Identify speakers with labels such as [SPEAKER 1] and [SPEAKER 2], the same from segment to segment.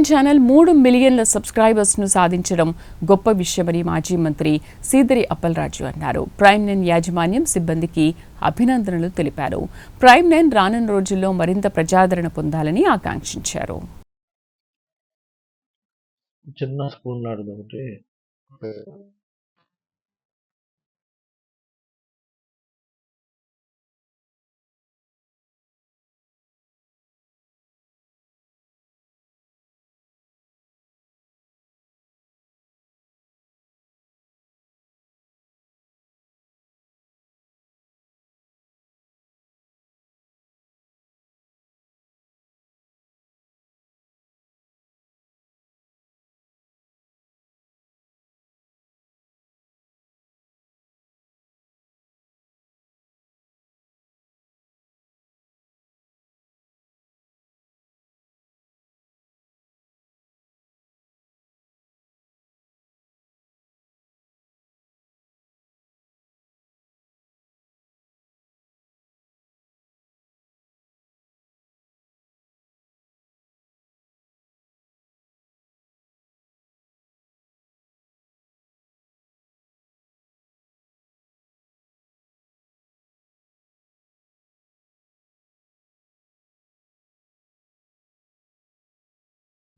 [SPEAKER 1] Nine channel మూడు మిలియన్ల సబ్స్క్రైబర్స్ను సాధించడం గొప్ప విషయమని మాజీ మంత్రి సీదరి అప్పలరాజు అన్నారు. ప్రైమ్ నైన్ యాజమాన్యం సిబ్బందికి అభినందనలు తెలిపారు. ప్రైమ్ నైన్ రానున్న రోజుల్లో మరింత ప్రజాదరణ పొందాలని ఆకాంక్షించారు.
[SPEAKER 2] చిన్న స్పూన్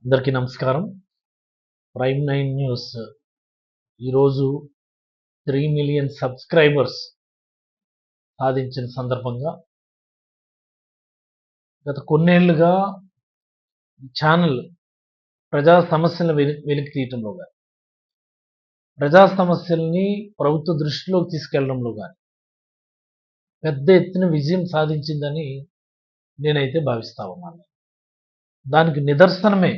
[SPEAKER 2] అందరికీ నమస్కారం. Prime nine news. ఈరోజు త్రీ మిలియన్ సబ్స్క్రైబర్స్ సాధించిన సందర్భంగా గత కొన్నేళ్ళుగా ఛానల్ ప్రజా సమస్యలను వెలి వెలికి తీయటంలో కానీ ప్రజా సమస్యల్ని ప్రభుత్వ దృష్టిలోకి తీసుకెళ్ళడంలో కానీ పెద్ద ఎత్తున విజయం సాధించిందని నేనైతే భావిస్తా ఉన్నాను. దానికి నిదర్శనమే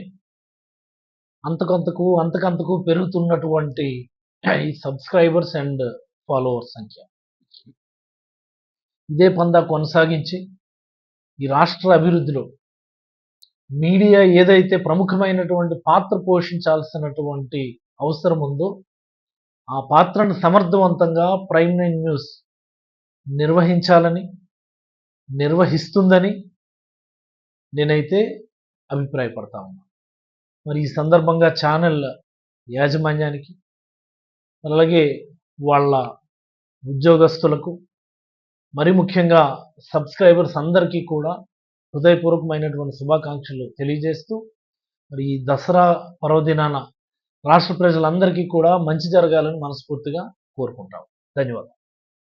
[SPEAKER 2] అంతకంతకు అంతకంతకు పెరుగుతున్నటువంటి ఈ సబ్స్క్రైబర్స్ అండ్ ఫాలోవర్స్ సంఖ్య. ఇదే పందా కొనసాగించి ఈ రాష్ట్ర అభివృద్ధిలో మీడియా ఏదైతే ప్రముఖమైనటువంటి పాత్ర పోషించాల్సినటువంటి అవసరం ఉందో ఆ పాత్రను సమర్థవంతంగా ప్రైమ్ నైన్ న్యూస్ నిర్వహించాలని నిర్వహిస్తుందని నేనైతే అభిప్రాయపడతా ఉన్నాను మరి ఈ సందర్భంగా ఛానల్ యాజమాన్యానికి అలాగే వాళ్ళ ఉద్యోగస్తులకు మరి ముఖ్యంగా సబ్స్క్రైబర్స్ అందరికీ కూడా హృదయపూర్వకమైనటువంటి శుభాకాంక్షలు తెలియజేస్తూ మరి ఈ దసరా పర్వదినాన రాష్ట్ర ప్రజలందరికీ కూడా మంచి జరగాలని మనస్ఫూర్తిగా కోరుకుంటాం. ధన్యవాదాలు.